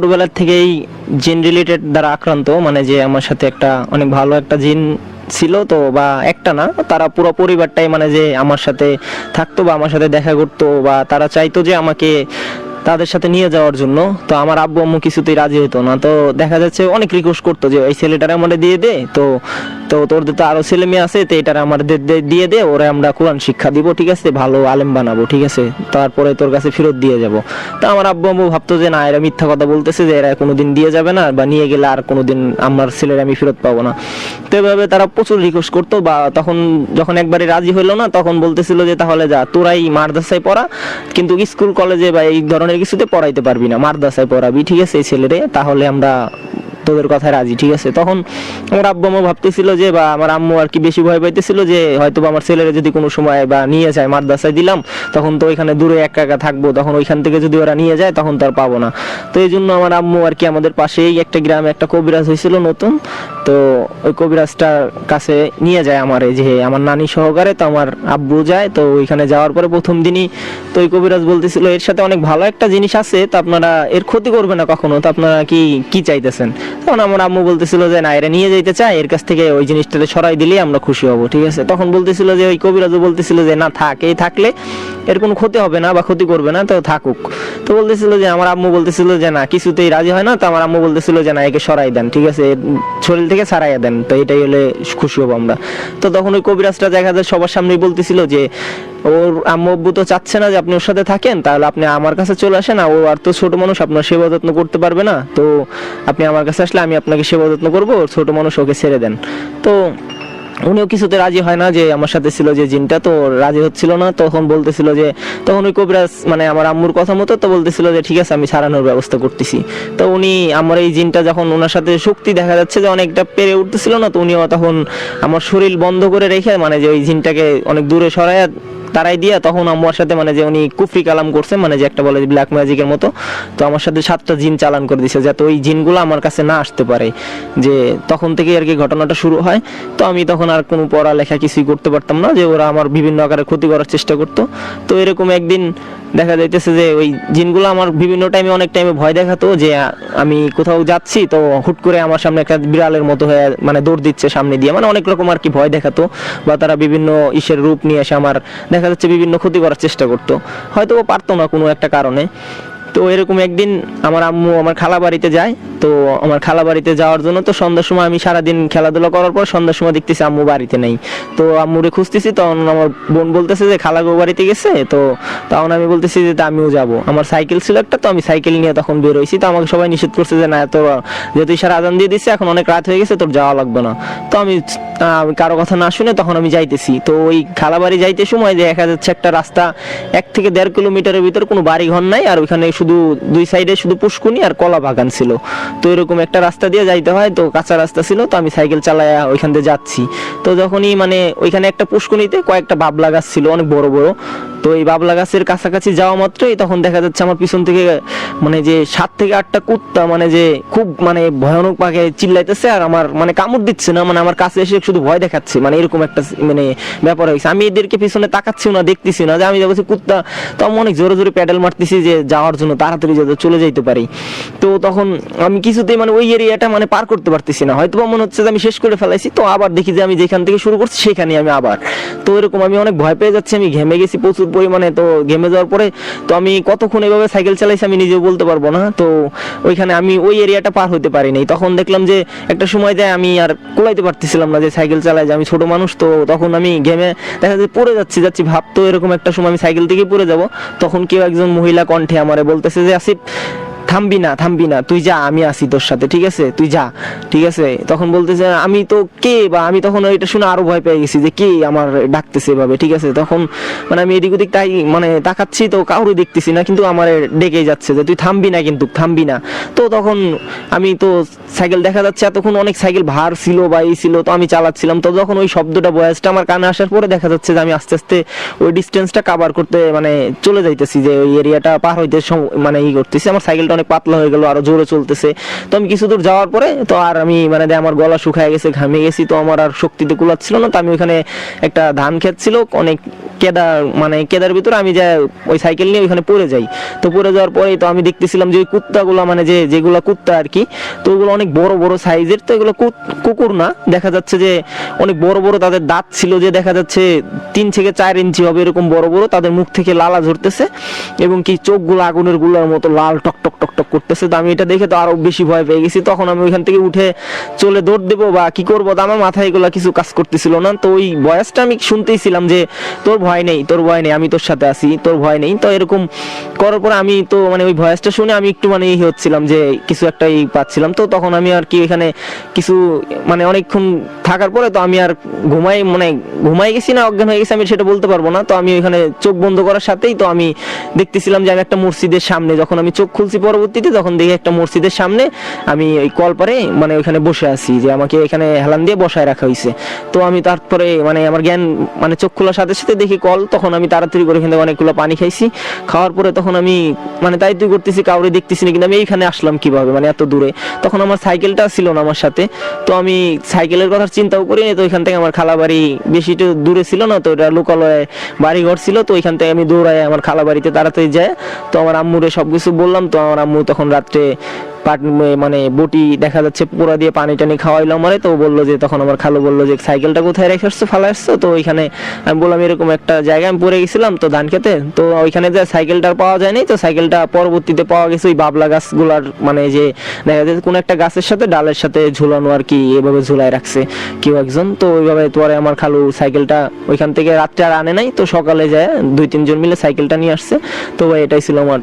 ছোটবেলার থেকেই জিন রিলেটেড দ্বারা আক্রান্ত মানে যে আমার সাথে একটা অনেক ভালো একটা জিন ছিল তো বা একটা না, তারা পুরো পরিবারটাই মানে যে আমার সাথে থাকতো বা আমার সাথে দেখা করতো বা তারা চাইতো যে আমাকে তাদের সাথে নিয়ে যাওয়ার জন্য। তো আমার আব্বু আম্মু কিছুতেই রাজি হতো না। তো দেখা যাচ্ছে অনেক রিকোয়েস্ট করতো যে, এই ছেলেটারে আমাদের দিয়ে দে। তো তো তোরদের তো আরও ছেলে মেয়ে আছে, তো এটারে আমাদের দিয়ে দে, ওরা আমরা কোরআন শিক্ষা দিব, ঠিক আছে? ভালো আলেম বানাবো, ঠিক আছে? তারপরে তোর কাছে ফেরত দিয়ে যাব। তো আমার আব্বু আম্মু ভাবতো যে, না, এরা মিথ্যা কথা বলতেছে যে, এরা কোনোদিন দিয়ে যাবে না, বা নিয়ে গেলে আর কোনোদিন আমার ছেলের আমি ফেরত পাবো না। তো এভাবে তারা প্রচুর রিকোয়েস্ট করতো, বা তখন যখন একবারে রাজি হইল না, তখন বলতেছিল যে, তাহলে যা, তোরাই মাদ্রাসায় পড়া, কিন্তু স্কুল কলেজে বা এই ধরনের কিছুতে পড়াইতে পারবি না। মাদ্রাসায় পড়াবি, ঠিক আছে এই ছেলেরে? তাহলে আমরা তোদের কথায় রাজি, ঠিক আছে? তখন আমার আব্বু আম্মু ভাবতেছিল যে, বা আমার আম্মু আর কি বেশি ভয় পাইতেছিল যে হয়তো আমার ছেলেরা যদি কোনো সময়, বা নিয়ে যায় মাদ্রাসায় দিলাম, তখন তো ওইখানে দূরে একা একা থাকব, তখন ওইখান থেকে যদি ওরা নিয়ে যায়, তখন তো আর পাবো না। তো এই জন্য আমার আম্মু আর কি আমাদের পাশেই একটা গ্রামে একটা কবিরাজ হয়েছিল নতুন, তো ওই কবিরাজটার কাছে নিয়ে যায় আমার, যে আমার নানি সহকারে তো আমার আব্বু যায়, তো ওইখানে যাওয়ার পরে প্রথম দিনই তো ওই কবিরাজ বলতেছিল, এর সাথে অনেক ভালো একটা জিনিস আছে, তো আপনারা এর ক্ষতি করবে না কখনো, তো আপনারা কি কি চাইতেছেন? তখন আমার আম্মু বলতেছিল যে, না, এরা নিয়ে যেতে চায়, এর কাছ থেকে ওই জিনিসটাতে সরাই দিলেই আমরা খুশি হব, ঠিক আছে? তখন বলতেছিল যে, ওই কবিরাজও বলতেছিল যে, না, থাক, এই থাকলে এর কোনো ক্ষতি হবে না বা ক্ষতি করবে না, তো থাকুক। তো বলতেছিল যে, আমার আম্মু বলতেছিল যে, না, কিছুতেই রাজি হয় না। তো আমার আম্মু বলতেছিল যে, না, একে সরাই দেন, ঠিক আছে? শরীর থেকে সারাইয়া দেন। তো এটাই হলে খুশি হব আমরা। তো তখন ওই কবিরাজটা দেখা যায় সবার সামনেই বলতেছিল যে ওর আম্মু আব্বু তো চাচ্ছে না যে আপনি ওর সাথে থাকেন, তাহলে আপনি আমার কাছে চলে আসেন। ও আর তো ছোট মানুষ, আপনার সেবা যত্ন করতে পারবে না। তো আপনি আমার কাছে আসলে আমি আপনাকে সেবা যত্ন করব ছোট মানুষ ওকে ছেড়ে দেন। তো উনিও কিছুতে রাজি হয় না যে আমার সাথে ছিল যে জিনটা, তো রাজি হচ্ছিল না। তখন বলতেছিল যে, তখন ওই কবিরাজ মানে আমার আম্মুর কথা মতো তো বলতেছিল যে, ঠিক আছে, আমি সারানোর ব্যবস্থা করতেছি। তো উনি আমার এই জিনটা যখন ওনার সাথে শক্তি দেখা যাচ্ছে যে অনেকটা পেরে উঠতেছিল না, তো উনিও তখন আমার শরীর বন্ধ করে রেখে মানে যে ওই জিনটাকে অনেক দূরে সরায় তারাই দিয়া তখন আমার সাথে মানে যে উনি কুফরি কালাম করছে মানে যে একটা বলে ব্ল্যাক ম্যাজিকের মতো, তো আমার সাথে সাতটা জিন চালান করে দিছে, যাতে ওই জিনগুলো আমার কাছে না আসতে পারে। যে তখন থেকে আর কি ঘটনাটা শুরু হয়, তো আমি তখন আর কোনো পড়ালেখা কিছুই করতে পারতাম না, যে ওরা আমার বিভিন্ন আকারে ক্ষতি করার চেষ্টা করতো। তো এরকম একদিন দেখা যাইতেছে যে ওই জিনগুলো আমার বিভিন্ন টাইমে অনেক টাইমে ভয় দেখাতো, যে আমি কোথাও যাচ্ছি, তো হুট করে আমার সামনে একটা বিড়ালের মতো হয়ে মানে দৌড় দিচ্ছে সামনে দিয়ে। মানে অনেক রকম আর কি ভয় দেখাতো, বা তারা বিভিন্ন ইসের রূপ নিয়ে এসে আমার দেখা যাচ্ছে বিভিন্ন ক্ষতি করার চেষ্টা করতো। হয়তো পারতো না কোনো একটা কারণে। তো এরকম একদিন আমার আম্মু আমার খালা বাড়িতে যায় তো আমার খালা বাড়িতে যাওয়ার জন্য, তো সন্ধ্যার সময় আমি সারাদিন খেলাধুলা করার পর সন্ধ্যার সময় দেখতেছি আম্মু বাড়িতে নেই। তো আম্মুরে খুঁজতেছি, তখন আমার বোন বলতেছে যে খালা গো বাড়িতে গেছে, তো তখন আমি বলতেছি যে আমিও যাব। আমার সাইকেল ছিল একটা, তো আমি সাইকেল নিয়ে তখন বের হয়েছি তো আমাকে সবাই নিষেধ করছে যে না এত যেহেতু সারা আজান দিয়ে দিচ্ছে এখন অনেক রাত হয়ে গেছে, তোর যাওয়া লাগবে না। তো আমি কারও কথা না শুনে তখন আমি যাইতেছি। তো ওই খালা বাড়ি যাইতে সময় দেখা যাচ্ছে একটা রাস্তা, এক থেকে দেড় কিলোমিটারের ভিতর কোনো বাড়ি ঘর নাই, আর ওইখানে শুধু দুই সাইডে শুধু পুষ্কুনি আর কলা বাগান ছিল। তো এরকম একটা রাস্তা দিয়ে যাইতে হয়, তো কাঁচা রাস্তা ছিল, তো আমি সাইকেল চালায়া ওইখান দিয়ে যাচ্ছি। তো যখনই মানে ওইখানে একটা পুষ্কনিতে কয়েকটা বাবলা গাছ ছিল, অনেক বড় বড়। তো এই বাবলা গাছের কাছাকাছি যাওয়া মাত্রই তখন দেখা যাচ্ছে আমার পিছন থেকে মানে যে সাত থেকে আটটা কুত্তা মানে যে খুব মানে ভয়ানক পাকে চিল্লাইতেছে আর আমার মানে কামড় দিচ্ছে না মানে আমার কাছে এসে শুধু ভয় দেখাচ্ছে মানে এরকম একটা মানে ব্যাপার হয়েছে। আমি এদেরকে পিছনে তাকাচ্ছি না দেখতেছি না, যে আমি যাচ্ছি কুত্তা, তো আমি অনেক জোরে জোরে প্যাডেল মারতেছি যে যাওয়ার জন্য, তাড়াতাড়ি যাতে চলে যাইতে পারি। তো তখন আমি কিছুতেই মানে ওই এরিয়াটা মানে পার করতে পারতেছি না। হয়তো মনে হচ্ছে যে আমি শেষ করে ফেলাইছি, তো আবার দেখি যে আমি যেখান থেকে শুরু করছি, সেখানে আমি আবার। তো এরকম আমি অনেক ভয় পেয়ে যাচ্ছি, আমি ঘেমে গেছি প্রচুর পরিমাণে তো ঘেমে যাওয়ার পরে তো আমি কতক্ষণ এভাবে সাইকেল চালাইছি আমি নিজেও বলতে পারব না। তো ওইখানে আমি ওই এরিয়াটা পার হতে পারিনি। তখন দেখলাম যে একটা সময় যায় আমি আর কোলাইতে পারতেছিলাম না যে সাইকেল চালাই যে আমি ছোট মানুষ, তো তখন আমি ঘেমে দেখা যায় পড়ে যাচ্ছি যাচ্ছি ভাবতো এরকম একটা সময় আমি সাইকেল থেকে পড়ে যাব। তখন কেউ একজন মহিলা কণ্ঠে আমারে বলতেছে যে, আসিফ থামবি না থামবি না, তুই যা, আমি আসি তোর সাথে, ঠিক আছে? তুই যা, ঠিক আছে? তখন বলতেছে আমি তো কে বা আমি তখন এটা শুনে আরও ভয় পেয়ে গেছি যে, কে আমার ডাকতেছে এভাবে, ঠিক আছে? তখন মানে আমি এদিক ওদিক তাই মানে তাকাচ্ছি তো কাউরে দেখতেছি না, কিন্তু আমার ডেকে যাচ্ছে যে, তুই থামবি না কিন্তু, থামবি না। তো তখন আমি তো সাইকেল দেখা যাচ্ছে, এতক্ষণ অনেক সাইকেল ভার ছিল বা এই ছিল, তো আমি চালাচ্ছিলাম। তো যখন ওই শব্দটা বয়সটা আমার কানে আসার পরে দেখা যাচ্ছে যে, আমি আস্তে আস্তে ওই ডিস্টেন্সটা কাভার করতে মানে চলে যাইতেছি যে, ওই এরিয়াটা পার হইতে মানে ই করতেছি, আমার সাইকেলটা অনেক পাতলা হয়ে গেল, আরও জোরে চলতেছে। তো আমি কিছু দূর যাওয়ার পরে তো আর আমি মানে আমার গলা শুকায় গেছে, ঘামে গেছি, তো আমার আর শক্তিতে কুলাচ্ছিল না। তো আমি ওখানে একটা ধান খেত ছিল, অনেক কেদার মানে কেদার ভিতরে আমি যা ওই সাইকেল নিয়ে ওইখানে পড়ে যাই। তো পড়ে যাওয়ার পরেই তো আমি দেখতেছিলাম যে ওই কুত্তাগুলো মানে যে যেগুলো কুত্তা আর কি, তো ওগুলো অনেক বড় বড় সাইজের তো এগুলো কুকুর না। দেখা যাচ্ছে যে অনেক বড় বড় তাদের দাঁত ছিল যে দেখা যাচ্ছে তিন থেকে চার ইঞ্চি হবে এরকম বড় বড়। তাদের মুখ থেকে লালা ঝরতেছে এবং কি চোখগুলো আগুনেরগুলার মতো লাল টক টক টক টক করতেছে। তো আমি এটা দেখে তো আরও বেশি ভয় পেয়ে গেছি। তখন আমি ওইখান থেকে উঠে চলে দৌড় দেবো বা কি করব? তো আমার মাথায় এগুলো কিছু কাজ করতেছিল না। তো ওই বয়সটা আমি শুনতেই ছিলাম যে তোর ভয় নেই, তোর ভয় নেই, আমি তোর সাথে আছি, তোর ভয় নেই। তো এরকম করার পরে আমি তো মানে ওই ভয়েসটা শুনে আমি একটু মানে এই হচ্ছিলাম যে কিছু একটা এই পাচ্ছিলাম। তো তখন আমি আর কি এখানে কিছু মানে অনেকক্ষণ থাকার পরে তো আমি আর ঘুমাই মানে ঘুমাই গেছি না, অজ্ঞান হয়ে গেছি, আমি সেটা বলতে পারব না। তো আমি ওইখানে চোখ বন্ধ করার সাথেই তো আমি দেখতেছিলাম যে আমি একটা মসজিদের সামনে, যখন আমি চোখ খুলছি পরবর্তীতে, তখন দেখি একটা মসজিদের সামনে আমি ওই কল পারে মানে ওইখানে বসে আছি যে আমাকে এখানে হেলান দিয়ে বসায় রাখা হয়েছে। তো আমি তারপরে মানে আমার জ্ঞান মানে চোখ খোলার সাথে সাথে দেখি কল? তখন আমি তাড়াতাড়ি করে এখান থেকে অনেকগুলো পানি খাইছি। খাওয়ার পরে তখন আমি মানে তাই তুই করতেছি কাউরে দেখতেছি না কিন্তু আমি এইখানে আসলাম কীভাবে মানে এত দূরে। তখন আমার সাইকেলটা ছিল না আমার সাথে। তো আমি সাইকেলের কথা চিন্তাও করিনি তো এখান থেকে আমার খালা বাড়ি বেশি একটু দূরে ছিল না, তো এটা লোকালয়ে বাড়ি ঘর ছিল, তো এখান থেকে আমি দৌড়াই আমার খালা বাড়িতে তাড়াতাড়ি যায়। তো আমার আম্মুরে সবকিছু বললাম, তো আমার আম্মু তখন রাত্রে মানে বটি দেখা যাচ্ছে পুরা দিয়ে পানি টানি খাওয়াইলো আমারে, তো বলল যে, তখন আমার খালু বলল যে, সাইকেলটা কোথায় রেখে আসছো, ফালা আসছো? তো ওইখানে আমি বললাম, এরকম একটা জায়গায় আমি পড়ে গেছিলাম তো ধান খেতে, তো ওইখানে যে সাইকেলটা পাওয়া যায়নি, তো সাইকেলটা পরবর্তীতে পাওয়া গেছে ওই বাবলা গাছগুলার মানে যে দেখা যাচ্ছে কোনো একটা গাছের সাথে ডালের সাথে ঝুলানো আর কি, এভাবে ঝুলাই রাখছে কেউ একজন। তো ওইভাবে পরে আমার খালু সাইকেলটা ওইখান থেকে রাত্রে আর আনে নাই, তো সকালে যায়, দুই তিনজন মিলে সাইকেলটা নিয়ে আসছে। তো এটাই ছিল আমার